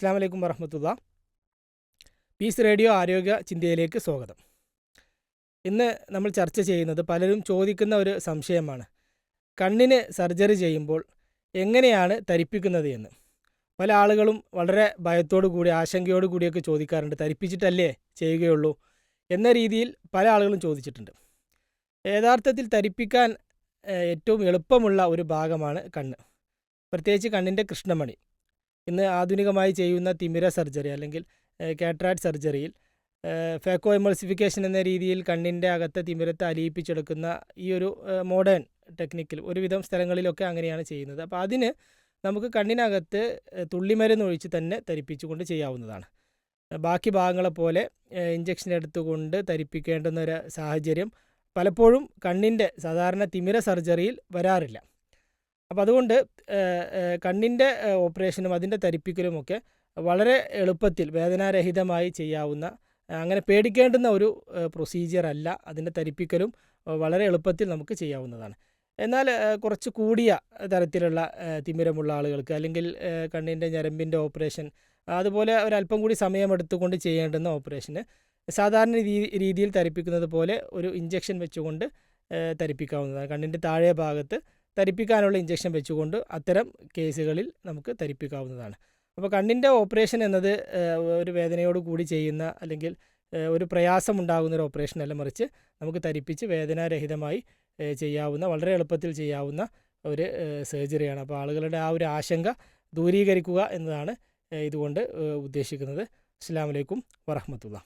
അസ്സാം വലൈക്കും വറഹമത്തുള്ള. പീസ് റേഡിയോ ആരോഗ്യ ചിന്തയിലേക്ക് സ്വാഗതം. ഇന്ന് നമ്മൾ ചർച്ച ചെയ്യുന്നത് പലരും ചോദിക്കുന്ന ഒരു സംശയമാണ്. കണ്ണിന് സർജറി ചെയ്യുമ്പോൾ എങ്ങനെയാണ് തരിപ്പിക്കുന്നത് എന്ന്. പല ആളുകളും വളരെ ഭയത്തോടു കൂടി ആശങ്കയോടു കൂടിയൊക്കെ ചോദിക്കാറുണ്ട്. തരിപ്പിച്ചിട്ടല്ലേ ചെയ്യുകയുള്ളൂ എന്ന രീതിയിൽ പല ആളുകളും ചോദിച്ചിട്ടുണ്ട്. യഥാർത്ഥത്തിൽ തരിപ്പിക്കാൻ ഏറ്റവും എളുപ്പമുള്ള ഒരു ഭാഗമാണ് കണ്ണ്. പ്രത്യേകിച്ച് കണ്ണിന്റെ കൃഷ്ണമണി. ഇന്ന് ആധുനികമായി ചെയ്യുന്ന തിമിര സർജറി അല്ലെങ്കിൽ കാട്രാക്ട് സർജറിയിൽ ഫേക്കോ എമൾസിഫിക്കേഷൻ എന്ന രീതിയിൽ കണ്ണിന്റെ അകത്തെ തിമിരത്തെ അലിയിപ്പിച്ചെടുക്കുന്ന ഈ ഒരു മോഡേൺ ടെക്നിക്കിൽ ഒരുവിധം സ്ഥലങ്ങളിലൊക്കെ അങ്ങനെയാണ് ചെയ്യുന്നത്. അപ്പോൾ അതിന് നമുക്ക് കണ്ണിനകത്ത് തുള്ളിമരുന്ന് ഒഴിച്ച് തന്നെ തരിപ്പിച്ചുകൊണ്ട് ചെയ്യാവുന്നതാണ്. ബാക്കി ഭാഗങ്ങളെ പോലെ ഇഞ്ചക്ഷൻ എടുത്തുകൊണ്ട് തരിപ്പിക്കേണ്ടുന്ന ഒരു സാഹചര്യം പലപ്പോഴും കണ്ണിന്റെ സാധാരണ തിമിര സർജറിയിൽ വരാറില്ല. അപ്പോൾ അതുകൊണ്ട് കണ്ണിന്റെ ഓപ്പറേഷനും അതിന്റെ തരിപ്പിക്കലുമൊക്കെ വളരെ എളുപ്പത്തിൽ വേദനാരഹിതമായി ചെയ്യാവുന്ന അങ്ങനെ പേടിക്കേണ്ടുന്ന ഒരു പ്രൊസീജിയർ അല്ല. അതിന്റെ തരിപ്പിക്കലും വളരെ എളുപ്പത്തിൽ നമുക്ക് ചെയ്യാവുന്നതാണ്. എന്നാൽ കുറച്ച് കൂടിയ തരത്തിലുള്ള തിമിരമുള്ള ആളുകൾക്ക് അല്ലെങ്കിൽ കണ്ണിന്റെ ഞരമ്പിന്റെ ഓപ്പറേഷൻ അതുപോലെ ഒരല്പം കൂടി സമയമെടുത്തുകൊണ്ട് ചെയ്യേണ്ടുന്ന ഓപ്പറേഷന് സാധാരണ രീതി രീതിയിൽ തരിപ്പിക്കുന്നത് പോലെ ഒരു ഇഞ്ചക്ഷൻ വെച്ചുകൊണ്ട് തരിപ്പിക്കാവുന്നതാണ്. കണ്ണിന്റെ താഴെ ഭാഗത്ത് തരിപ്പിക്കാനുള്ള ഇഞ്ചക്ഷൻ വെച്ചുകൊണ്ട് അത്തരം കേസുകളിൽ നമുക്ക് തരിപ്പിക്കാവുന്നതാണ്. അപ്പോൾ കണ്ണിന്റെ ഓപ്പറേഷൻ എന്നത് ഒരു വേദനയോട് കൂടി ചെയ്യുന്ന അല്ലെങ്കിൽ ഒരു പ്രയാസം ഉണ്ടാകുന്ന ഒരു ഓപ്പറേഷൻ അല്ല മറിച്ച് നമുക്ക് തരിപ്പിച്ച് വേദനാരഹിതമായി ചെയ്യാവുന്ന വളരെ എളുപ്പത്തിൽ ചെയ്യാവുന്ന ഒരു സർജറിയാണ് അപ്പോൾ ആളുകളുടെ ആ ഒരു ആശങ്ക ദൂരീകരിക്കുക എന്നതാണ് ഇതുകൊണ്ട് ഉദ്ദേശിക്കുന്നത്. അസ്സാം വലൈക്കും വറഹമത്തുള്ള